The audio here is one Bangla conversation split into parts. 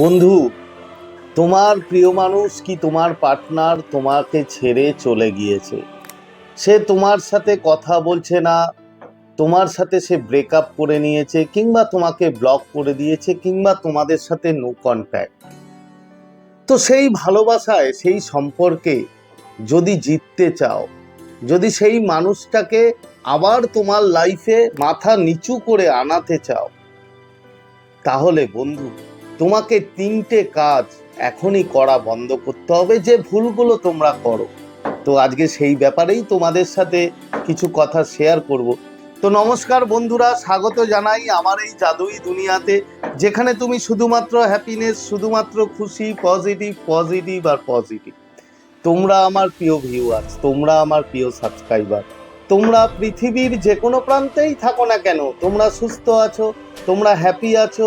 বন্ধু, তোমার প্রিয় মানুষ কি তোমার পার্টনার তোমাকে ছেড়ে চলে গিয়েছে? সে তোমার সাথে কথা বলছে না, তোমার সাথে সে ব্রেকআপ করে নিয়েছে কিংবা তোমাকে ব্লক করে দিয়েছে কিংবা তোমাদের সাথে নো কন্ট্যাক্ট তো সেই ভালোবাসায়, সেই সম্পর্কে যদি জিততে চাও, যদি সেই মানুষটাকে আবার তোমার লাইফে মাথা নিচু করে আনাতে চাও, তাহলে বন্ধু তোমাকে তিনটে কাজ এখনই করা বন্ধ করতে হবে, যে ভুলগুলো তোমরা করো। তো আজকে সেই ব্যাপারেই তোমাদের সাথে কিছু কথা শেয়ার করব। তো নমস্কার বন্ধুরা, স্বাগত জানাই আমার এই জাদুই দুনিয়াতে, যেখানে তুমি শুধুমাত্র হ্যাপিনেস শুধুমাত্র খুশি পজিটিভ পজিটিভ আর পজিটিভ তোমরা আমার প্রিয় ভিউয়ার্স তোমরা আমার প্রিয় সাবস্ক্রাইবার তোমরা পৃথিবীর যে কোনো প্রান্তেই থাকো না কেন, তোমরা সুস্থ আছো, তোমরা হ্যাপি আছো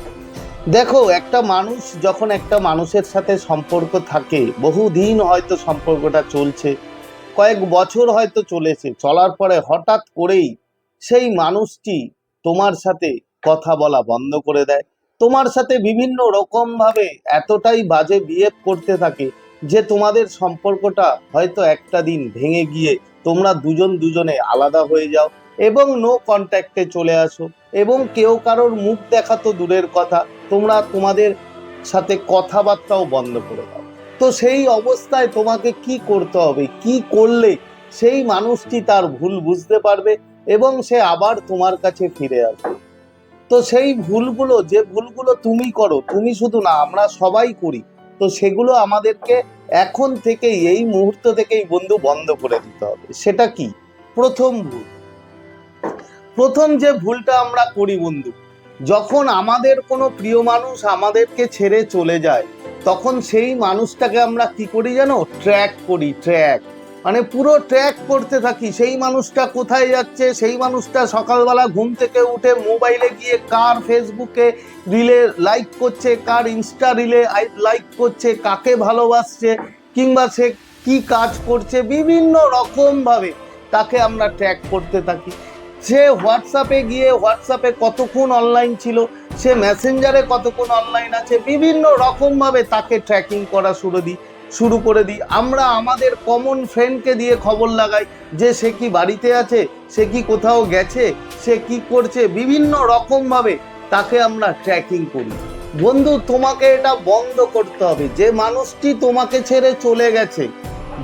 দেখো, একটা মানুষ যখন একটা মানুষের সাথে সম্পর্ক থাকে, বহুদিন হয়তো সম্পর্কটা চলছে, কয়েক বছর হয়তো চলেছে, চলার পরে হঠাৎ করেই সেই মানুষটি তোমার সাথে কথা বলা বন্ধ করে দেয়। তোমার সাথে বিভিন্ন রকম ভাবে এতটাই বাজে বিহেভ করতে থাকে যে তোমাদের সম্পর্কটা হয়তো একটা দিন ভেঙে গিয়ে তোমরা দুজন দুজনে আলাদা হয়ে যাও এবং নো কন্ট্যাক্টে চলে আসো এবং কেউ কারোর মুখ দেখা তো দূরের কথা। তোমরা তোমাদের সাথে কথাবার্তাও বন্ধ করে দাও। তো সেই অবস্থায় তোমাকে কি করতে হবে, কি করলে সেই মানুষটি তার ভুল বুঝতে পারবে এবং সে আবার তোমার কাছে ফিরে আসবে? তো সেই ভুলগুলো, যে ভুলগুলো তুমি করো, তুমি শুধু না, আমরা সবাই করি, তো সেগুলো আমাদেরকে এখন থেকেই, এই মুহূর্ত থেকেই বন্ধু বন্ধ করে দিতে হবে। সেটা কি? প্রথম ভুল। প্রথম যে ভুলটা আমরা করি বন্ধু যখন আমাদের কোনো প্রিয় মানুষ আমাদেরকে ছেড়ে চলে যায়, তখন সেই মানুষটাকে আমরা কি করি জানো? ট্র্যাক করি ট্র্যাক মানে পুরো ট্র্যাক করতে থাকি। সেই মানুষটা কোথায় যাচ্ছে? সেই মানুষটা সকালবেলা ঘুম থেকে উঠে মোবাইলে গিয়ে কার ফেসবুকে রিলে লাইক করছে, কার ইনস্টা রিলে লাইক করছে, কাকে ভালোবাসছে, কিংবা সে কি কাজ করছে? বিভিন্ন রকমভাবে তাকে আমরা ট্র্যাক করতে থাকি। সে হোয়াটসঅ্যাপে গিয়ে হোয়াটসঅ্যাপে কতক্ষণ অনলাইন ছিল, সে মেসেঞ্জারে কতক্ষণ অনলাইন আছে, বিভিন্ন রকমভাবে তাকে ট্র্যাকিং করা শুরু দিই শুরু করে দিই আমরা আমাদের কমন ফ্রেন্ডকে দিয়ে খবর লাগাই যে সে কি বাড়িতে আছে, সে কি কোথাও গেছে, সে কি করছে, বিভিন্ন রকমভাবে তাকে আমরা ট্র্যাকিং করি। বন্ধু, তোমাকে এটা বন্ধ করতে হবে। যে মানুষটি তোমাকে ছেড়ে চলে গেছে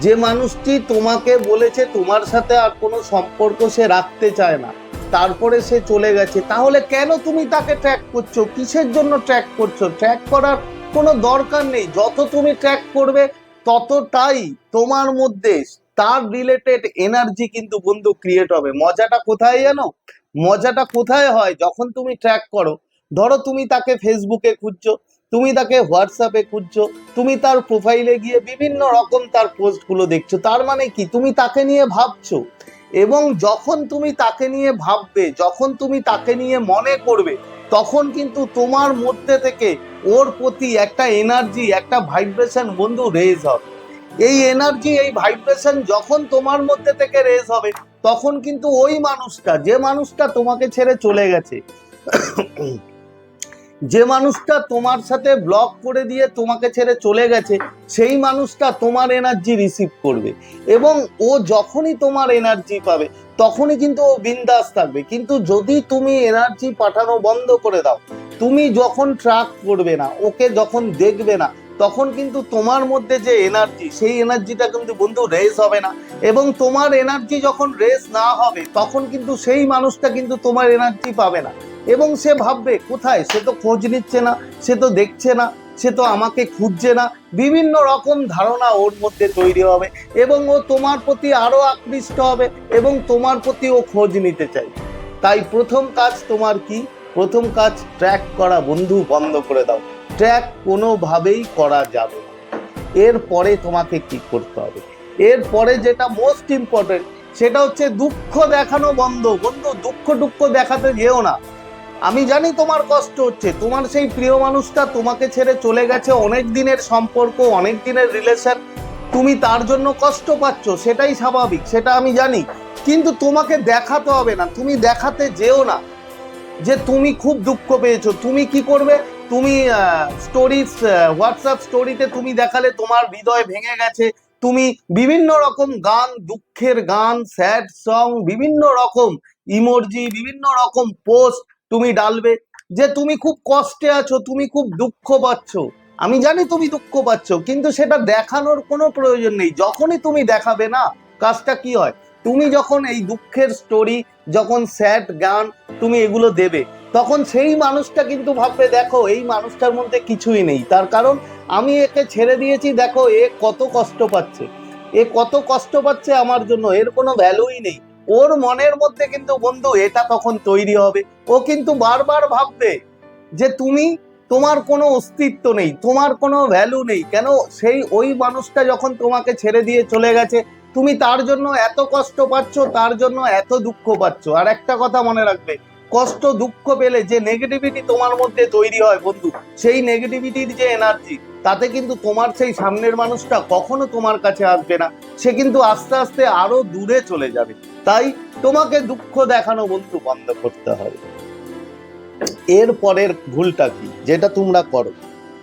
যে মানুষটি তোমাকে বলেছে তোমার সাথে আর কোনো সম্পর্ক সে রাখতে চায় না, তারপরে সে চলে গেছে, তাহলে কেন তুমি তাকে ট্র্যাক করছ? কিসের জন্য ট্র্যাক করছ? ট্র্যাক করার কোনো দরকার নেই, যত তুমি ট্র্যাক করবে ততটাই তোমার মধ্যে তার রিলেটেড এনার্জি কিন্তু বন্ধু ক্রিয়েট হবে। মজাটা কোথায় জানো? মজাটা কোথায় হয়? যখন তুমি ট্র্যাক করো, ধরো তুমি তাকে ফেসবুকে খুঁজছো তুমি তাকে হোয়াটসঅ্যাপে খুঁজছো, তুমি তার প্রোফাইলে গিয়ে বিভিন্ন রকম তার পোস্টগুলো দেখছ, তার মানে কি? তুমি তাকে নিয়ে ভাবছ। এবং যখন তুমি তাকে নিয়ে ভাববে, যখন তুমি তাকে নিয়ে মনে করবে, তখন কিন্তু তোমার মধ্যে থেকে ওর প্রতি একটা এনার্জি একটা ভাইব্রেশন বন্ধু রেজ হবে। এই এনার্জি এই ভাইব্রেশন যখন তোমার মধ্যে থেকে রেজ হবে, তখন কিন্তু ওই মানুষটা, যে মানুষটা তোমাকে ছেড়ে চলে গেছে যে মানুষটা তোমার সাথে ব্লক করে দিয়ে তোমাকে ছেড়ে চলে গেছে, সেই মানুষটা তোমার এনার্জি রিসিভ করবে। এবং ও যখনই তোমার এনার্জি পাবে, তখনই কিন্তু ও বিন্দাস থাকবে। কিন্তু যদি তুমি এনার্জি পাঠানো বন্ধ করে দাও, তুমি যখন ট্রাক করবে না, ওকে যখন দেখবে না, তখন কিন্তু তোমার মধ্যে যে এনার্জি সেই এনার্জিটা কিন্তু বন্ধু রেস হবে না। এবং তোমার এনার্জি যখন রেস না হবে, তখন কিন্তু সেই মানুষটা কিন্তু তোমার এনার্জি পাবে না। এবং সে ভাববে, কোথায়? সে তো খোঁজ নিচ্ছে না, সে তো দেখছে না, সে তো আমাকে খুঁজছে না। বিভিন্ন রকম ধারণা ওর মধ্যে তৈরি হবে এবং ও তোমার প্রতি আরও আকৃষ্ট হবে এবং তোমার প্রতি ও খোঁজ নিতে চাই। তাই প্রথম কাজ তোমার কি? প্রথম কাজ ট্র্যাক করা, বন্ধু, বন্ধ করে দাও। ট্র্যাক কোনোভাবেই করা যাবে না। এরপরে তোমাকে কি করতে হবে। এরপরে যেটা মোস্ট ইম্পর্টেন্ট সেটা হচ্ছে দুঃখ দেখানো বন্ধ। বন্ধু, দুঃখ দুঃখ দেখাতে যেও না। আমি জানি তোমার কষ্ট হচ্ছে। তোমার সেই প্রিয় মানুষটা তোমাকে ছেড়ে চলে গেছে। অনেক দিনের সম্পর্ক, অনেক দিনের রিলেশন তুমি তার জন্য কষ্ট পাচ্ছ, সেটাই স্বাভাবিক, সেটা আমি জানি। কিন্তু তোমাকে দেখাতে হবে না, তুমি দেখাতে যেও না যে তুমি খুব দুঃখ পেয়েছ। তুমি কি করবে? তুমি স্টোরিজ হোয়াটসঅ্যাপ স্টোরিতে তুমি দেখালে তোমার হৃদয় ভেঙে গেছে। তুমি বিভিন্ন রকম গান, দুঃখের গান স্যাড সং বিভিন্ন রকম ইমোজি বিভিন্ন রকম পোস্ট তুমি ডালবে যে তুমি খুব কষ্টে আছো, তুমি খুব দুঃখ পাচ্ছ। আমি জানি তুমি দুঃখ পাচ্ছ, কিন্তু সেটা দেখানোর কোনো প্রয়োজন নেই। যখনই তুমি দেখাবে না, কাজটা কি হয়? তুমি যখন এই দুঃখের স্টোরি যখন স্যাড গান তুমি এগুলো দেবে, তখন সেই মানুষটা কিন্তু ভাববে, দেখো, এই মানুষটার মধ্যে কিছুই নেই। তার কারণ আমি একে ছেড়ে দিয়েছি, দেখো, এ কত কষ্ট পাচ্ছে। এ কত কষ্ট পাচ্ছে আমার জন্য, এর কোনো ভ্যালুই নেই। ওর মনের মধ্যে কিন্তু, বন্ধু, এটা তখন তৈরি হবে। ও কিন্তু বারবার ভাববে যে, তুমি, তোমার কোনো অস্তিত্ব নেই, তোমার কোনো ভ্যালু নেই। কেন? সেই ওই মানুষটা যখন তোমাকে ছেড়ে দিয়ে চলে গেছে, তুমি তার জন্য এত কষ্ট পাচ্ছ, তার জন্য এত দুঃখ পাচ্ছ। আর একটা কথা মনে রাখবে কষ্ট, দুঃখ পেলে যে নেগেটিভিটি তোমার মধ্যে তৈরি হয় বন্ধু, সেই নেগেটিভিটির যে এনার্জি তাতে কিন্তু তোমার সেই সামনের মানুষটা কখনো তোমার কাছে আসবে না। সে কিন্তু আস্তে আস্তে আরও দূরে চলে যাবে। তাই তোমাকে দুঃখ দেখানো বন্ধু বন্ধ করতে হবে। এর পরের ভুলটা কি? যেটা তোমরা করো।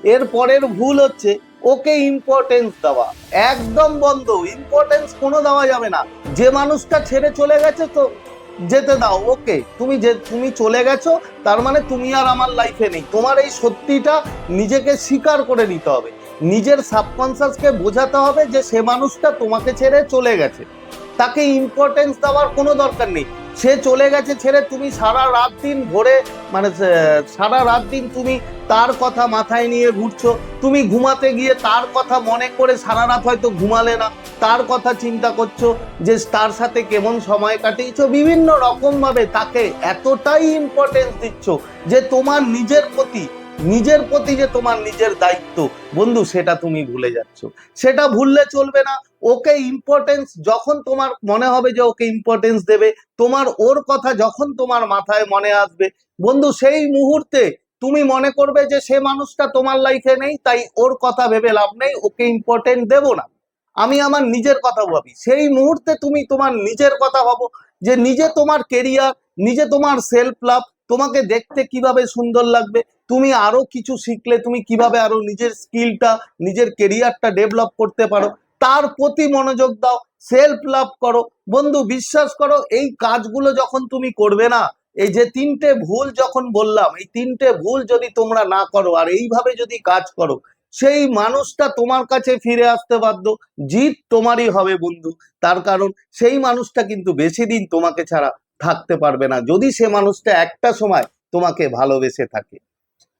এর পরের ভুল হচ্ছে ওকে ইম্পর্টেন্স দেওয়া। একদম বন্ধ ইম্পর্টেন্স কোনো দেওয়া যাবে না। যে মানুষটা ছেড়ে চলে গেছে তো যেতে দাও ওকে তুমি যে, তুমি চলে গেছো, তার মানে তুমি আর আমার লাইফে নেই। তোমার এই সত্যিটা নিজেকে স্বীকার করে নিতে হবে। নিজের সাবকনসিয়াসকে বোঝাতে হবে যে সে মানুষটা তোমাকে ছেড়ে চলে গেছে। তাকে ইম্পর্টেন্স দেওয়ার কোনো দরকার নেই। সে চলে গেছে ছেড়ে তুমি সারা রাত দিন ভরে মানে সারা রাত দিন তুমি তার কথা মাথায় নিয়ে ঘুরছো। তুমি ঘুমাতে গিয়ে তার কথা মনে করে সারা রাত হয়তো ঘুমালে না। তার কথা চিন্তা করছ যে তার সাথে কেমন সময় কাটিয়েছো। বিভিন্ন রকম ভাবে তাকে এতটাই ইম্পর্টেন্স দিচ্ছ যে তোমার নিজের প্রতি নিজের প্রতি যে তোমার নিজের দায়িত্ব, বন্ধু, সেটা তুমি ভুলে যাচ্ছ। সেটা ভুললে চলবে না। ওকে ইম্পর্টেন্স যখন তোমার মনে হবে যে ওকে ইম্পর্টেন্স দেবে, তোমার ওর কথা যখন তোমার মাথায় মনে আসবে, বন্ধু সেই মুহূর্তে তুমি মনে করবে যে সে মানুষটা তোমার লাইফে নেই, তাই ওর কথা ভেবে লাভ নেই, ওকে ইম্পর্টেন্ট দেবো না। আমি আমার নিজের কথা ভাবি। সেই মুহূর্তে তুমি তোমার নিজের কথা ভাবো যে নিজে তোমার কেরিয়ার নিজে তোমার সেলফ লাভ তোমাকে দেখতে কীভাবে সুন্দর লাগবে, তুমি আরও কিছু শিখলে তুমি কীভাবে আরও নিজের স্কিলটা নিজের কেরিয়ারটা ডেভেলপ করতে পারো। তার প্রতি মনোযোগ দাও সেলফ লাভ করো। বন্ধু, বিশ্বাস করো, এই কাজগুলো যখন তুমি করবে না, এই যে তিনটে ভুল যখন বললাম, এই তিনটে ভুল যদি তোমরা না করো আর এইভাবে যদি কাজ করো, সেই মানুষটা তোমার কাছে ফিরে আসতে বাধ্য, জিত তোমারই হবে বন্ধু। তার কারণ সেই মানুষটা কিন্তু বেশি দিন তোমাকে ছাড়া থাকতে পারবে না। যদি সে মানুষটা একটা সময় তোমাকে ভালোবেসে থাকে।